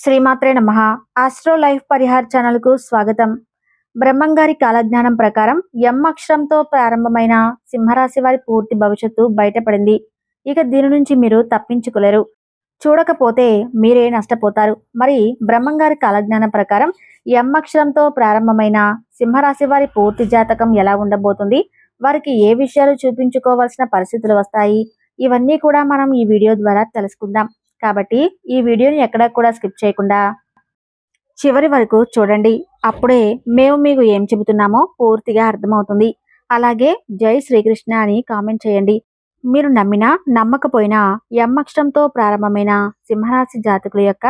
శ్రీమాత్రే నమ. Astro life Parihar ఛానల్కు స్వాగతం. బ్రహ్మంగారి కాలజ్ఞానం ప్రకారం ఎం అక్షరంతో ప్రారంభమైన సింహరాశి వారి పూర్తి భవిష్యత్తు బయటపడింది. ఇక దీని నుంచి మీరు తప్పించుకోలేరు. చూడకపోతే మీరే నష్టపోతారు. మరి బ్రహ్మంగారి కాలజ్ఞానం ప్రకారం ఎం అక్షరంతో ప్రారంభమైన సింహరాశి వారి పూర్తి జాతకం ఎలా ఉండబోతుంది? వారికి ఏ విషయాలు చూపించుకోవాల్సిన పరిస్థితులు వస్తాయి? ఇవన్నీ కూడా మనం ఈ వీడియో ద్వారా తెలుసుకుందాం. కాబట్టి ఈ వీడియోని ఎక్కడా కూడా స్కిప్ చేయకుండా చివరి వరకు చూడండి. అప్పుడే మేము మీకు ఏం చెబుతున్నామో పూర్తిగా అర్థమవుతుంది. అలాగే జై శ్రీకృష్ణ అని కామెంట్ చేయండి. మీరు నమ్మినా నమ్మకపోయినా ఎం అక్షరంతో ప్రారంభమైన సింహరాశి జాతకుల యొక్క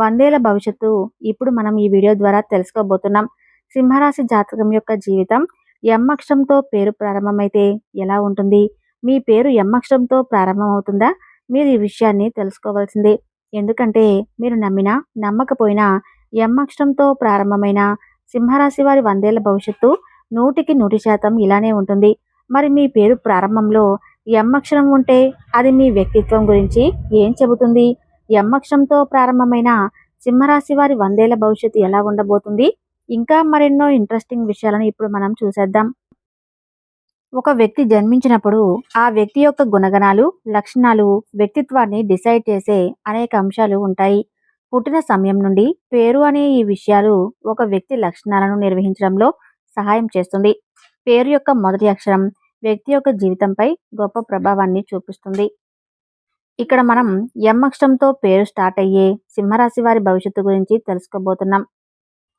వందేల భవిష్యత్తు ఇప్పుడు మనం ఈ వీడియో ద్వారా తెలుసుకోబోతున్నాం. సింహరాశి జాతకం యొక్క జీవితం ఎం అక్షరంతో పేరు ప్రారంభమైతే ఎలా ఉంటుంది? మీ పేరు ఎం అక్షరంతో ప్రారంభమవుతుందా? మీరు ఈ విషయాన్ని తెలుసుకోవాల్సిందే. ఎందుకంటే మీరు నమ్మినా నమ్మకపోయినా ఎం అక్షరంతో ప్రారంభమైన సింహరాశి వారి వందేళ్ళ భవిష్యత్తు నూటికి నూటి శాతం ఇలానే ఉంటుంది. మరి మీ పేరు ప్రారంభంలో ఎం అక్షరం ఉంటే అది మీ వ్యక్తిత్వం గురించి ఏం చెబుతుంది? ఎం అక్షరంతో ప్రారంభమైన సింహరాశి వారి వందేళ్ళ భవిష్యత్తు ఎలా ఉండబోతుంది? ఇంకా మరెన్నో ఇంట్రెస్టింగ్ విషయాలను ఇప్పుడు మనం చూసేద్దాం. ఒక వ్యక్తి జన్మించినప్పుడు ఆ వ్యక్తి యొక్క గుణగణాలు లక్షణాలు వ్యక్తిత్వాన్ని డిసైడ్ చేసే అనేక అంశాలు ఉంటాయి. పుట్టిన సమయం నుండి పేరు అనే ఈ విషయాలు ఒక వ్యక్తి లక్షణాలను నిర్వహించడంలో సహాయం చేస్తుంది. పేరు యొక్క మొదటి అక్షరం వ్యక్తి యొక్క జీవితంపై గొప్ప ప్రభావాన్ని చూపిస్తుంది. ఇక్కడ మనం ఎం అక్షరంతో పేరు స్టార్ట్ అయ్యే సింహరాశి వారి భవిష్యత్తు గురించి తెలుసుకోబోతున్నాం.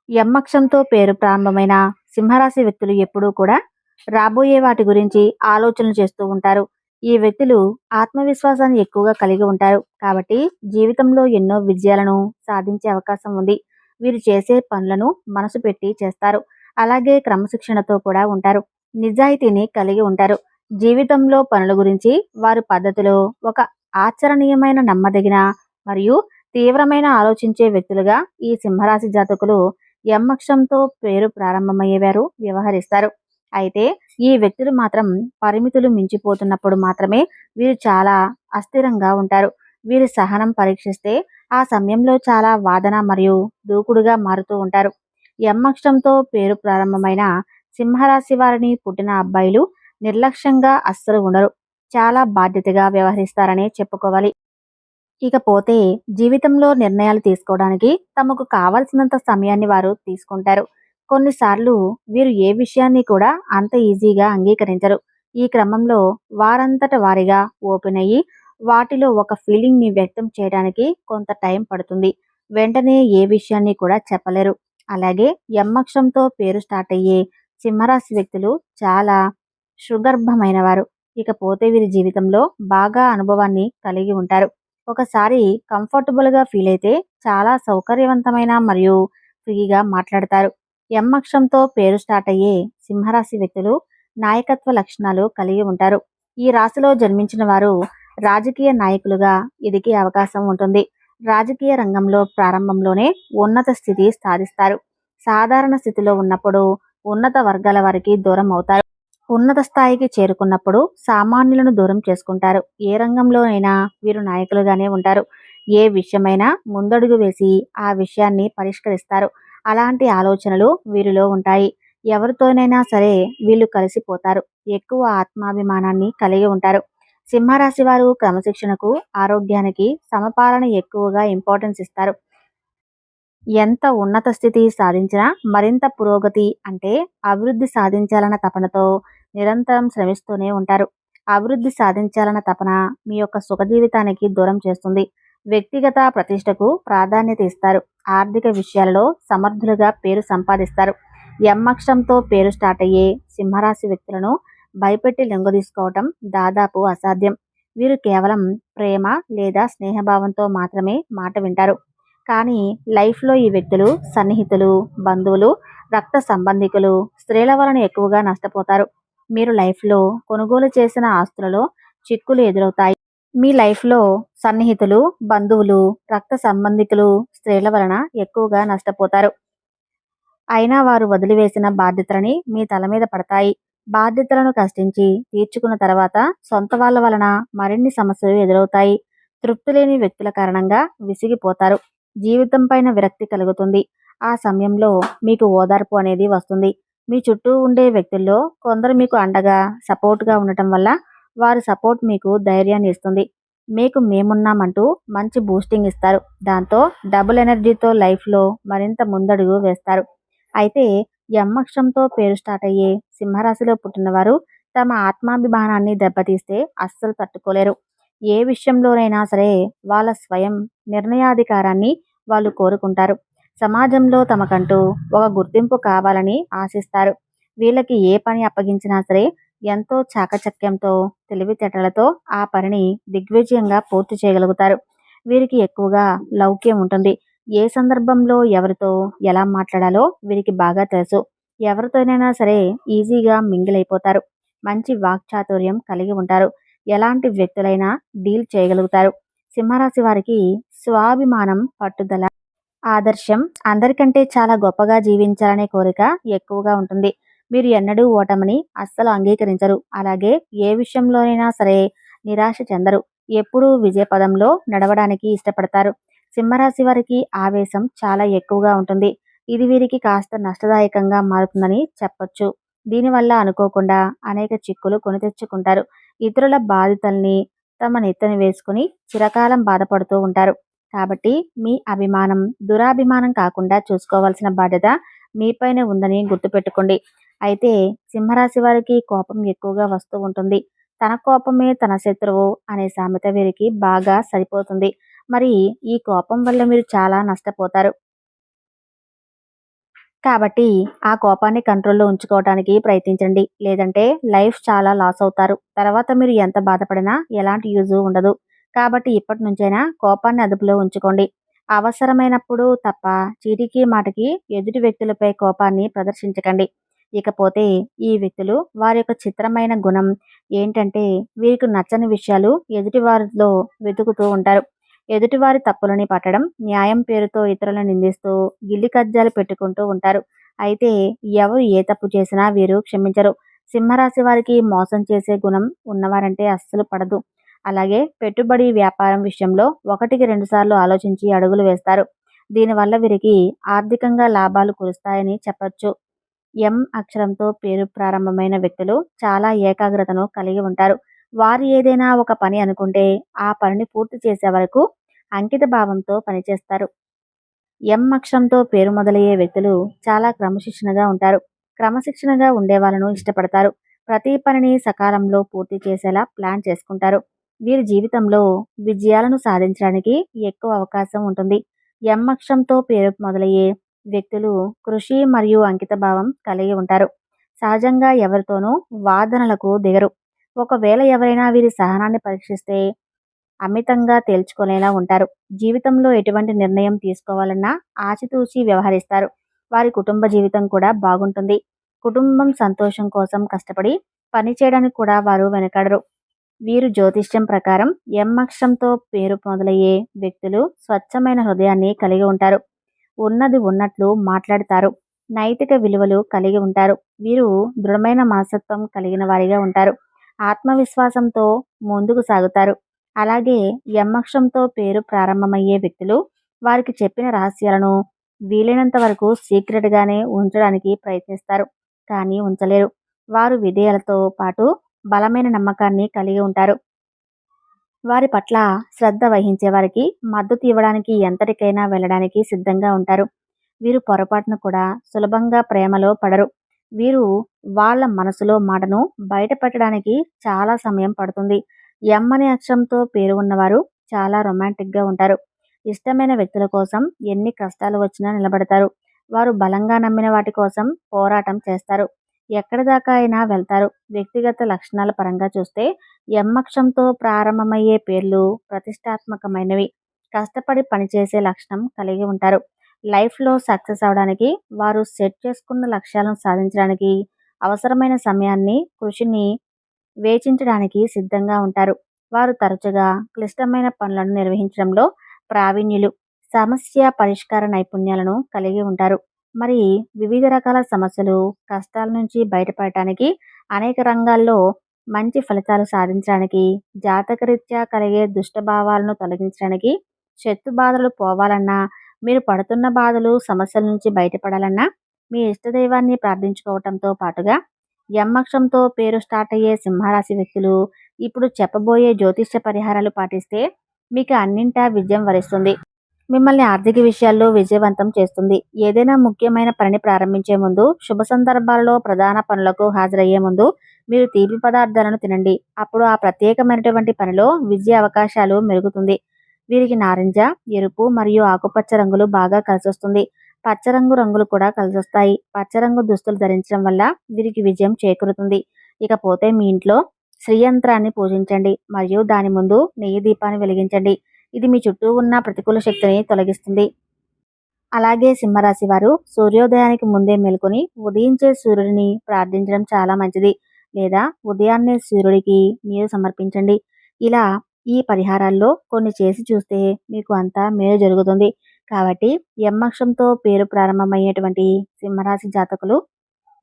ఎం అక్షరంతో పేరు ప్రారంభమైన సింహరాశి వ్యక్తులు ఎప్పుడూ కూడా రాబోయే వాటి గురించి ఆలోచనలు చేస్తూ ఉంటారు. ఈ వ్యక్తులు ఆత్మవిశ్వాసాన్ని ఎక్కువగా కలిగి ఉంటారు. కాబట్టి జీవితంలో ఎన్నో విజయాలను సాధించే అవకాశం ఉంది. వీరు చేసే పనులను మనసు పెట్టి చేస్తారు. అలాగే క్రమశిక్షణతో కూడా ఉంటారు. నిజాయితీని కలిగి ఉంటారు. జీవితంలో పనుల గురించి వారి పద్ధతిలో ఒక ఆచరణీయమైన నమ్మదగిన మరియు తీవ్రమైన ఆలోచించే వ్యక్తులుగా ఈ సింహరాశి జాతకులు ఎమ్మక్షంతో పేరు ప్రారంభమయ్యేవారు వ్యవహరిస్తారు. అయితే ఈ వ్యక్తులు మాత్రం పరిమితులు మించిపోతున్నప్పుడు మాత్రమే వీరు చాలా అస్థిరంగా ఉంటారు. వీరి సహనం పరీక్షిస్తే ఆ సమయంలో చాలా వాదన మరియు దూకుడుగా మారుతూ ఉంటారు. యమ్మక్షంతో పేరు ప్రారంభమైన సింహరాశి వారిని పుట్టిన అబ్బాయిలు నిర్లక్ష్యంగా అస్సలు ఉండరు. చాలా బాధ్యతగా వ్యవహరిస్తారనే చెప్పుకోవాలి. ఇకపోతే జీవితంలో నిర్ణయాలు తీసుకోవడానికి తమకు కావలసినంత సమయాన్ని వారు తీసుకుంటారు. కొన్నిసార్లు వీరు ఏ విషయాన్ని కూడా అంత ఈజీగా అంగీకరించరు. ఈ క్రమంలో వారంతట వారిగా ఓపెన్ అయ్యి వాటిలో ఒక ఫీలింగ్ని వ్యక్తం చేయడానికి కొంత టైం పడుతుంది. వెంటనే ఏ విషయాన్ని కూడా చెప్పలేరు. అలాగే ఎమ్మక్షంతో పేరు స్టార్ట్ అయ్యే సింహరాశి వ్యక్తులు చాలా సుగర్భమైన వారు ఇకపోతే వీరి జీవితంలో బాగా అనుభవాన్ని కలిగి ఉంటారు. ఒకసారి కంఫర్టబుల్గా ఫీల్ అయితే చాలా సౌకర్యవంతమైన మరియు ఫ్రీగా మాట్లాడతారు. ఎం అక్షంతో పేరు స్టార్ట్ అయ్యే సింహరాశి వ్యక్తులు నాయకత్వ లక్షణాలు కలిగి ఉంటారు. ఈ రాశిలో జన్మించిన వారు రాజకీయ నాయకులుగా ఎదిగే అవకాశం ఉంటుంది. రాజకీయ రంగంలో ప్రారంభంలోనే ఉన్నత స్థితి సాధిస్తారు. సాధారణ స్థితిలో ఉన్నప్పుడు ఉన్నత వర్గాల వారికి దూరం అవుతారు. ఉన్నత స్థాయికి చేరుకున్నప్పుడు సామాన్యులను దూరం చేసుకుంటారు. ఏ రంగంలోనైనా వీరు నాయకులుగానే ఉంటారు. ఏ విషయమైనా ముందడుగు వేసి ఆ విషయాన్ని పరిష్కరిస్తారు. అలాంటి ఆలోచనలు వీరిలో ఉంటాయి. ఎవరితోనైనా సరే వీళ్ళు కలిసిపోతారు. ఎక్కువ ఆత్మాభిమానాన్ని కలిగి ఉంటారు. సింహరాశి వారు క్రమశిక్షణకు ఆరోగ్యానికి సమపాలన ఎక్కువగా ఇంపార్టెన్స్ ఇస్తారు. ఎంత ఉన్నత స్థితి సాధించినా మరింత పురోగతి అంటే అభివృద్ధి సాధించాలన్న తపనతో నిరంతరం శ్రమిస్తూనే ఉంటారు. అభివృద్ధి సాధించాలన్న తపన మీ యొక్క సుఖ జీవితానికి దూరం చేస్తుంది. వ్యక్తిగత ప్రతిష్టకు ప్రాధాన్యత ఇస్తారు. ఆర్థిక విషయాలలో సమర్థులుగా పేరు సంపాదిస్తారు. ఎమ్మక్షంతో పేరు స్టార్ట్ అయ్యే సింహరాశి వ్యక్తులను భయపెట్టి లొంగదీసుకోవటం దాదాపు అసాధ్యం. వీరు కేవలం ప్రేమ లేదా స్నేహభావంతో మాత్రమే మాట వింటారు. కానీ లైఫ్లో ఈ వ్యక్తులు సన్నిహితులు బంధువులు రక్త సంబంధికులు స్త్రీల వలన ఎక్కువగా నష్టపోతారు. మీరు లైఫ్లో కొనుగోలు చేసిన ఆస్తులలో చిక్కులు ఎదురవుతాయి. మీ లైఫ్లో సన్నిహితులు బంధువులు రక్త సంబంధికులు స్త్రీల వలన ఎక్కువగా నష్టపోతారు. అయినా వారు వదిలివేసిన బాధ్యతలని మీ తల మీద పడతాయి. బాధ్యతలను కష్టించి తీర్చుకున్న తర్వాత సొంత వాళ్ళ వలన మరిన్ని సమస్యలు ఎదురవుతాయి. తృప్తి లేని వ్యక్తుల కారణంగా విసిగిపోతారు. జీవితం పైన విరక్తి కలుగుతుంది. ఆ సమయంలో మీకు ఓదార్పు అనేది వస్తుంది. మీ చుట్టూ ఉండే వ్యక్తుల్లో కొందరు మీకు అండగా సపోర్ట్గా ఉండటం వల్ల వారి సపోర్ట్ మీకు ధైర్యాన్ని ఇస్తుంది. మీకు మేమున్నామంటూ మంచి బూస్టింగ్ ఇస్తారు. దాంతో డబుల్ ఎనర్జీతో లైఫ్లో మరింత ముందడుగు వేస్తారు. అయితే యమ్మక్షంతో పేరు స్టార్ట్ అయ్యే సింహరాశిలో పుట్టినవారు తమ ఆత్మాభిమానాన్ని దెబ్బతీస్తే అస్సలు తట్టుకోలేరు. ఏ విషయంలోనైనా సరే వాళ్ళ స్వయం నిర్ణయాధికారాన్ని వాళ్ళు కోరుకుంటారు. సమాజంలో తమకంటూ ఒక గుర్తింపు కావాలని ఆశిస్తారు. వీళ్ళకి ఏ పని అప్పగించినా సరే ఎంతో చాకచక్యంతో తెలివితేటలతో ఆ పనిని దిగ్విజయంగా పూర్తి చేయగలుగుతారు. వీరికి ఎక్కువగా లౌక్యం ఉంటుంది. ఏ సందర్భంలో ఎవరితో ఎలా మాట్లాడాలో వీరికి బాగా తెలుసు. ఎవరితోనైనా సరే ఈజీగా మింగిల్ అయిపోతారు మంచి వాక్చాతుర్యం కలిగి ఉంటారు. ఎలాంటి వ్యక్తులైనా డీల్ చేయగలుగుతారు. సింహరాశి వారికి స్వాభిమానం పట్టుదల ఆదర్శం అందరికంటే చాలా గొప్పగా జీవించాలనే కోరిక ఎక్కువగా ఉంటుంది. మీరు ఎన్నడూ ఓటమిని అస్సలు అంగీకరించరు. అలాగే ఏ విషయంలోనైనా సరే నిరాశ చెందరు. ఎప్పుడూ విజయపదంలో నడవడానికి ఇష్టపడతారు. సింహరాశి వారికి ఆవేశం చాలా ఎక్కువగా ఉంటుంది. ఇది వీరికి కాస్త నష్టదాయకంగా మారుతుందని చెప్పొచ్చు. దీనివల్ల అనుకోకుండా అనేక చిక్కులు కొని తెచ్చుకుంటారు. ఇతరుల బాధితుల్ని తమ నెత్తని వేసుకుని చిరకాలం బాధపడుతూ ఉంటారు. కాబట్టి మీ అభిమానం దురాభిమానం కాకుండా చూసుకోవాల్సిన బాధ్యత మీపైనే ఉందని గుర్తుపెట్టుకోండి. అయితే సింహరాశి వారికి కోపం ఎక్కువగా వస్తూ ఉంటుంది. తన కోపమే తన శత్రువు అనే సామెత వీరికి బాగా సరిపోతుంది. మరి ఈ కోపం వల్ల మీరు చాలా నష్టపోతారు. కాబట్టి ఆ కోపాన్ని కంట్రోల్లో ఉంచుకోవడానికి ప్రయత్నించండి. లేదంటే లైఫ్ చాలా లాస్ అవుతారు. తర్వాత మీరు ఎంత బాధపడినా ఎలాంటి యూజ్ ఉండదు. కాబట్టి ఇప్పటి నుంచైనా కోపాన్ని అదుపులో ఉంచుకోండి. అవసరమైనప్పుడు తప్ప చీటికి మాటకి ఎదుటి వ్యక్తులపై కోపాన్ని ప్రదర్శించకండి. ఇకపోతే ఈ వ్యక్తులు వారి యొక్క చిత్రమైన గుణం ఏంటంటే వీరికి నచ్చని విషయాలు ఎదుటివారిలో వెతుకుతూ ఉంటారు. ఎదుటివారి తప్పులని పట్టడం న్యాయం పేరుతో ఇతరులను నిందిస్తూ గిల్లి కజ్జాలు పెట్టుకుంటూ ఉంటారు. అయితే ఎవరు ఏ తప్పు చేసినా వీరు క్షమించరు. సింహరాశి వారికి మోసం చేసే గుణం ఉన్నవారంటే అస్సలు పడదు. అలాగే పెట్టుబడి వ్యాపారం విషయంలో ఒకటికి రెండుసార్లు ఆలోచించి అడుగులు వేస్తారు. దీనివల్ల వీరికి ఆర్థికంగా లాభాలు కురుస్తాయని చెప్పచ్చు. ఎం అక్షరంతో పేరు ప్రారంభమైన వ్యక్తులు చాలా ఏకాగ్రతను కలిగి ఉంటారు. వారు ఏదైనా ఒక పని అనుకుంటే ఆ పనిని పూర్తి చేసే వరకు అంకిత భావంతో పనిచేస్తారు. ఎం అక్షరంతో పేరు మొదలయ్యే వ్యక్తులు చాలా క్రమశిక్షణగా ఉంటారు. క్రమశిక్షణగా ఉండే వాళ్ళను ఇష్టపడతారు. ప్రతి పనిని సకాలంలో పూర్తి చేసేలా ప్లాన్ చేసుకుంటారు. వీరి జీవితంలో విజయాలను సాధించడానికి ఎక్కువ అవకాశం ఉంటుంది. ఎం అక్షరంతో పేరు మొదలయ్యే వ్యక్తులు కృషి మరియు అంకితభావం కలిగి ఉంటారు. సహజంగా ఎవరితోనూ వాదనలకు దిగరు. ఒకవేళ ఎవరైనా వీరి సహనాన్ని పరీక్షిస్తే అమితంగా తేల్చుకునేలా ఉంటారు. జీవితంలో ఎటువంటి నిర్ణయం తీసుకోవాలన్నా ఆచితూచి వ్యవహరిస్తారు. వారి కుటుంబ జీవితం కూడా బాగుంటుంది. కుటుంబం సంతోషం కోసం కష్టపడి పనిచేయడానికి కూడా వారు వెనకడరు. వీరు జ్యోతిష్యం ప్రకారం ఎం అక్షరంతో పేరు మొదలయ్యే వ్యక్తులు స్వచ్ఛమైన హృదయాన్ని కలిగి ఉంటారు. ఉన్నది ఉన్నట్లు మాట్లాడతారు. నైతిక విలువలు కలిగి ఉంటారు. వీరు దృఢమైన మనస్తత్వం కలిగిన వారిగా ఉంటారు. ఆత్మవిశ్వాసంతో ముందుకు సాగుతారు. అలాగే యమ్మక్షంతో పేరు ప్రారంభమయ్యే వ్యక్తులు వారికి చెప్పిన రహస్యాలను వీలైనంత వరకు సీక్రెట్గానే ఉంచడానికి ప్రయత్నిస్తారు. కానీ ఉంచలేరు. వారు విధేయాలతో పాటు బలమైన నమ్మకాన్ని కలిగి ఉంటారు. వారి పట్ల శ్రద్ధ వహించే వారికి మద్దతు ఇవ్వడానికి ఎంతటికైనా వెళ్ళడానికి సిద్ధంగా ఉంటారు. వీరు పొరపాటును కూడా సులభంగా ప్రేమలో పడరు. వీరు వాళ్ళ మనసులో మాటను బయటపెట్టడానికి చాలా సమయం పడుతుంది. ఎం అనే అక్షరంతో పేరు ఉన్నవారు చాలా రొమాంటిక్గా ఉంటారు. ఇష్టమైన వ్యక్తుల కోసం ఎన్ని కష్టాలు వచ్చినా నిలబడతారు. వారు బలంగా నమ్మిన వాటి కోసం పోరాటం చేస్తారు. ఎక్కడి దాకా అయినా వెళ్తారు. వ్యక్తిగత లక్షణాల పరంగా చూస్తే ఎమ్మక్షంతో ప్రారంభమయ్యే పేర్లు ప్రతిష్టాత్మకమైనవి. కష్టపడి పనిచేసే లక్షణం కలిగి ఉంటారు. లైఫ్లో సక్సెస్ అవడానికి వారు సెట్ చేసుకున్న లక్ష్యాలను సాధించడానికి అవసరమైన సమయాన్ని కృషిని వేచించడానికి సిద్ధంగా ఉంటారు. వారు తరచుగా క్లిష్టమైన పనులను నిర్వహించడంలో ప్రావీణ్యులు. సమస్య పరిష్కార నైపుణ్యాలను కలిగి ఉంటారు. మరి వివిధ రకాల సమస్యలు కష్టాల నుంచి బయటపడటానికి అనేక రంగాల్లో మంచి ఫలితాలు సాధించడానికి జాతకరీత్యా కలిగే దుష్టభావాలను తొలగించడానికి శత్రు బాధలు పోవాలన్నా మీరు పడుతున్న బాధలు సమస్యల నుంచి బయటపడాలన్నా మీ ఇష్టదైవాన్ని ప్రార్థించుకోవటంతో పాటుగా యమ్మక్షంతో పేరు స్టార్ట్ అయ్యే సింహరాశి వ్యక్తులు ఇప్పుడు చెప్పబోయే జ్యోతిష్య పరిహారాలు పాటిస్తే మీకు అన్నింటా విజయం వరిస్తుంది. మిమ్మల్ని ఆర్థిక విషయాల్లో విజయవంతం చేస్తుంది. ఏదైనా ముఖ్యమైన పనిని ప్రారంభించే ముందు శుభ సందర్భాల్లో ప్రధాన పనులకు హాజరయ్యే ముందు మీరు తీపి పదార్థాలను తినండి. అప్పుడు ఆ ప్రత్యేకమైనటువంటి పనిలో విజయ అవకాశాలు మెరుగుతుంది. వీరికి నారింజ ఎరుపు మరియు ఆకుపచ్చ రంగులు బాగా కలిసొస్తుంది. పచ్చరంగు రంగులు కూడా కలిసొస్తాయి. పచ్చరంగు దుస్తులు ధరించడం వల్ల వీరికి విజయం చేకూరుతుంది. ఇకపోతే మీ ఇంట్లో శ్రీయంత్రాన్ని పూజించండి మరియు దాని ముందు నెయ్యి దీపాన్ని వెలిగించండి. ఇది మీ చుట్టూ ఉన్న ప్రతికూల శక్తిని తొలగిస్తుంది. అలాగే సింహరాశి వారు సూర్యోదయానికి ముందే మేల్కొని ఉదయించే సూర్యుడిని ప్రార్థించడం చాలా మంచిది. లేదా ఉదయాన్నే సూర్యుడికి మీరు సమర్పించండి. ఇలా ఈ పరిహారాల్లో కొన్ని చేసి చూస్తే మీకు అంతా మేలు జరుగుతుంది. కాబట్టి ఎమ్మక్షంతో పేరు ప్రారంభమయ్యేటువంటి సింహరాశి జాతకులు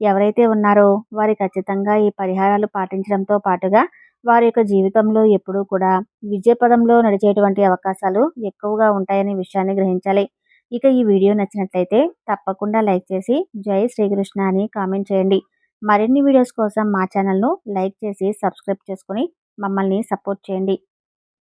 ఎవరైతే ఉన్నారో వారి ఖచ్చితంగా ఈ పరిహారాలు పాటించడంతో పాటుగా వారి యొక్క జీవితంలో ఎప్పుడూ కూడా విజయపదంలో నడిచేటువంటి అవకాశాలు ఎక్కువగా ఉంటాయనే విషయాన్ని గ్రహించాలి. ఇక ఈ వీడియో నచ్చినట్లయితే తప్పకుండా లైక్ చేసి జై శ్రీకృష్ణ అని కామెంట్ చేయండి. మరిన్ని వీడియోస్ కోసం మా ఛానల్ను లైక్ చేసి సబ్స్క్రైబ్ చేసుకొని మమ్మల్ని సపోర్ట్ చేయండి.